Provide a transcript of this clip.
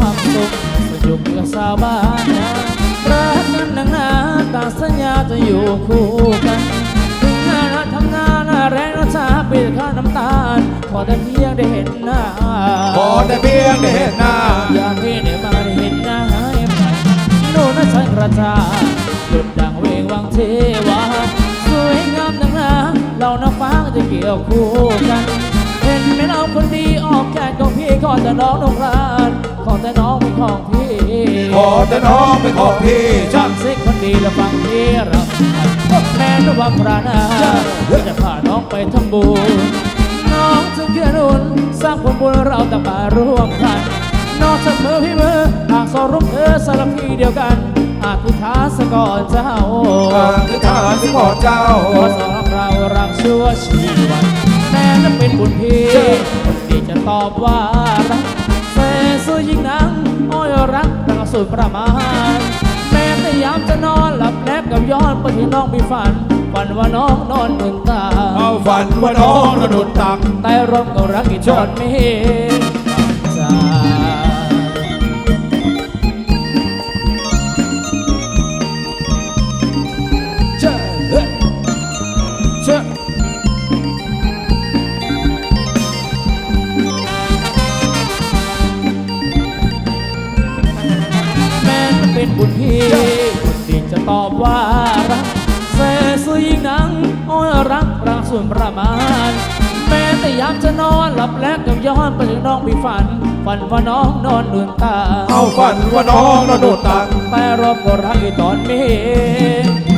ความสุขประยุกต์กับสาวบ้านนารักนั้นนังนาตาสัญญาจะอยู่คู่กันถึงงานนะทำงานนะแรงนะชาเปิดข้นค่าน้ำตาลขอแต่เพียงได้เห็นหน้าขอแต่เพียงได้เห็นหน้าอยากให้ได้มาได้เห็นหน้าให้ไปโน่นนะฉันกระจาหยุดดังเวงวังเทวาสวยงามดังนาเราน้าฟ้งจะเกี่ยวคู่กันเห็นไหมเราคนดีออกแก่ก็พี่ก็จะน้องน้องราน ขอแต่น้องเป็นของพี่ขอแต่น้องเป็นของพี่ช่างเซ็กคนดีและฟังพี่รับแม่นว่าพระนาจะพาน้องไปทำบุญน้องจะเกื้อหนุนสร้างผลบุญเราต่างมาร่วมกันน้องจับมือพี่มือหากสรุปเออสลับพี่เดียวกันหากคุณท้าสก่อนเจ้าทางคือทางที่ขอเจ้าขอสองเรารักชั่วชีวันแม้นั้นเป็นบุญพี่คนดีจะตอบว่ารัก สุดประมาณแม้แต่ยามจะนอนหลับแนบกับย้อนไปที่น้องมีฝันฝันว่าน้องนอนหนุนตา เอาฝันว่าน้องระดุดตักใต้ร่มก็รักอีกจนไม่ เป็นบุญพี่คนดีจะตอบว่ารักเสสุยิ่งนังอ้อยรักรักส่วนประมาณ แม้แต่ยามจะนอนหลับแลกกับย้อนไปถึงน้องมีฝัน ฝันว่าน้องนอนลืมตา เอาฝันว่าน้องระดุดตักแต่รอบก็รักอีตอนไม่เห็น